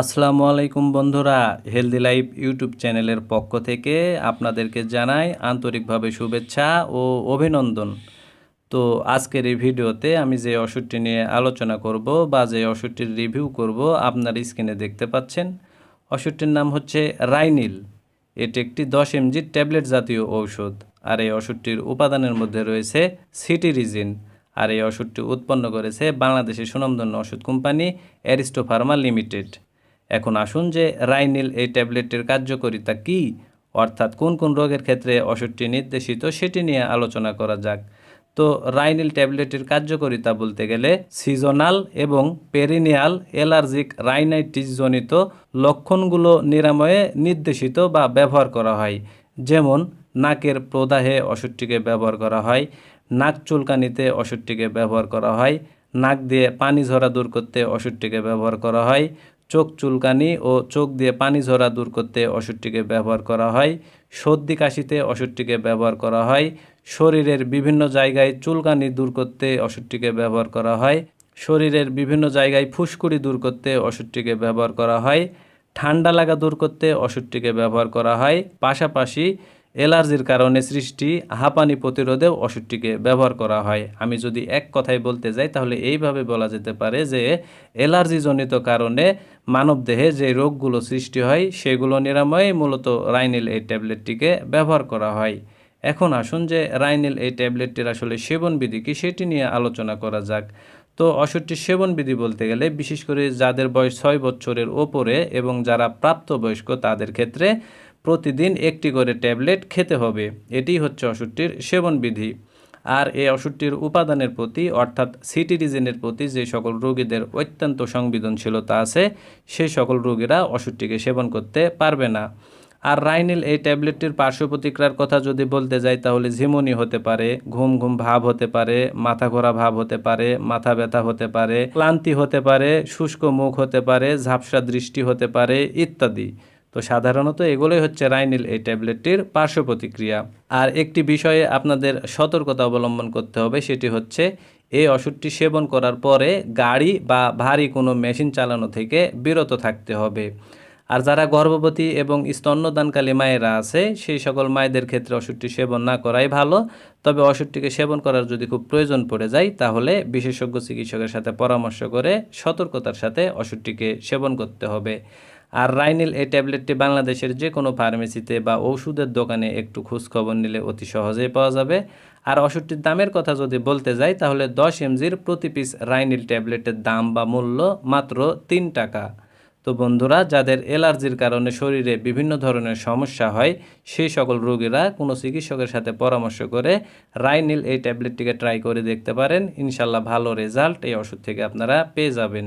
আসসালামু আলাইকুম বন্ধুরা হেলদি লাইফ ইউটিউব চ্যানেলের পক্ষ থেকে আপনাদেরকে জানাই আন্তরিকভাবে শুভেচ্ছা ও অভিনন্দন। তো আজকের এই ভিডিওতে আমি যে ওষুধটি নিয়ে আলোচনা করব বা যে ওষুধটির রিভিউ করব, আপনার স্ক্রিনে দেখতে পাচ্ছেন। ওষুধটির নাম হচ্ছে রাইনিল এটি একটি দশ এমজি ট্যাবলেট জাতীয় ঔষধ। আর এই ওষুধটির উপাদানের মধ্যে রয়েছে সিটিরিজিন আর এই ওষুধটি উৎপন্ন করেছে বাংলাদেশের সুনামধন্য ওষুধ কোম্পানি অ্যারিস্টো ফার্মা লিমিটেড এখন আসুন যে রাইনিল এই ট্যাবলেটটির কার্যকারিতা কী, অর্থাৎ কোন কোন রোগের ক্ষেত্রে ওষুধটি নির্দেশিত সেটি নিয়ে আলোচনা করা যাক। তো রাইনিল ট্যাবলেটের কার্যকারিতা বলতে গেলে সিজনাল এবং পেরিনিয়াল অ্যালার্জিক রাইনাইটিস জনিত লক্ষণগুলো নিরাময়ে নির্দেশিত বা ব্যবহার করা হয়। যেমন, নাকের প্রদাহে ওষুধটিকে ব্যবহার করা হয়, নাক চুলকানিতে ওষুধটিকে ব্যবহার করা হয়, নাক দিয়ে পানি ঝরা দূর করতে ওষুধটিকে ব্যবহার করা হয় চোখ চুলকানি ও চোখ দিয়ে পানি ঝরা দূর করতে ওষুধটিকে ব্যবহার করা হয়। সর্দি কাশিতে ওষুধটিকে ব্যবহার করা হয়। শরীরের বিভিন্ন জায়গায় চুলকানি দূর করতে ওষুধটিকে ব্যবহার করা হয়। শরীরের বিভিন্ন জায়গায় ফুসকুড়ি দূর করতে ওষুধটিকে ব্যবহার করা হয়। ঠান্ডা লাগা দূর করতে ওষুধটিকে ব্যবহার করা হয়। পাশাপাশি অ্যালার্জির কারণে সৃষ্টি হাঁপানি প্রতিরোধেও ওষুধটিকে ব্যবহার করা হয়। আমি যদি এক কথায় বলতে যাই, তাহলে এইভাবে বলা যেতে পারে যে অ্যালার্জিজনিত কারণে মানবদেহে যে রোগগুলো সৃষ্টি হয়, সেগুলো নিরাময়ে মূলত রাইনিল এই ট্যাবলেটটিকে ব্যবহার করা হয়। এখন আসুন যে, রাইনিল এই ট্যাবলেটটির আসলে সেবনবিধি কি, সেটি নিয়ে আলোচনা করা যাক। তো ওষুধটির সেবনবিধি বলতে গেলে, বিশেষ করে যাদের বয়স ছয় বছরের ওপরে এবং যারা প্রাপ্তবয়স্ক, তাদের ক্ষেত্রে প্রতিদিন একটি করে ট্যাবলেট খেতে হবে। এটি হচ্ছে ওষুধটির সেবনবিধি। আর এই ওষুধটির উপাদানের প্রতি, অর্থাৎ সিটিরিজেনের প্রতি যে সকল রোগীদের অত্যন্ত সংবেদনশীলতা আছে সেই সকল রোগীরা ওষুধটিকে সেবন করতে পারবে না। আর রাইনিল এই ট্যাবলেটটির পার্শ্ব প্রতিক্রিয়ার কথা যদি বলতে যাই, তাহলে ঝিমুনি হতে পারে, ঘুম ঘুম ভাব হতে পারে, মাথা ঘোরা ভাব হতে পারে, মাথা ব্যথা হতে পারে, ক্লান্তি হতে পারে, শুষ্ক মুখ হতে পারে, ঝাপসা দৃষ্টি হতে পারে, ইত্যাদি। তো সাধারণত এগুলোই হচ্ছে রাইনিল এই ট্যাবলেটটির পার্শ্ব প্রতিক্রিয়া। আর একটি বিষয়ে আপনাদের সতর্কতা অবলম্বন করতে হবে সেটি হচ্ছে, এই ওষুধটি সেবন করার পরে গাড়ি বা ভারী কোনো মেশিন চালানো থেকে বিরত থাকতে হবে। আর যারা গর্ভবতী এবং স্তন্যদানকালী মায়েরা আছে, সেই সকল মায়েদের ক্ষেত্রে ওষুধটি সেবন না করাই ভালো। তবে ওষুধটিকে সেবন করার যদি খুব প্রয়োজন পড়ে যায়, তাহলে বিশেষজ্ঞ চিকিৎসকের সাথে পরামর্শ করে সতর্কতার সাথে ওষুধটিকে সেবন করতে হবে। আর রাইনিল এই ট্যাবলেটটি বাংলাদেশের যে কোনো ফার্মেসিতে বা ওষুধের দোকানে একটু খোঁজখবর নিলে অতি সহজেই পাওয়া যাবে। আর ওষুধটির দামের কথা যদি বলতে যাই, তাহলে দশ এমজির প্রতি পিস রাইনিল ট্যাবলেটের দাম বা মূল্য মাত্র তিন টাকা। তো বন্ধুরা, যাদের অ্যালার্জির কারণে শরীরে বিভিন্ন ধরনের সমস্যা হয় সেই সকল রোগীরা কোনো চিকিৎসকের সাথে পরামর্শ করে রাইনিল এই ট্যাবলেটটিকে ট্রাই করে দেখতে পারেন। ইনশাল্লাহ ভালো রেজাল্ট এই ওষুধ থেকে আপনারা পেয়ে যাবেন।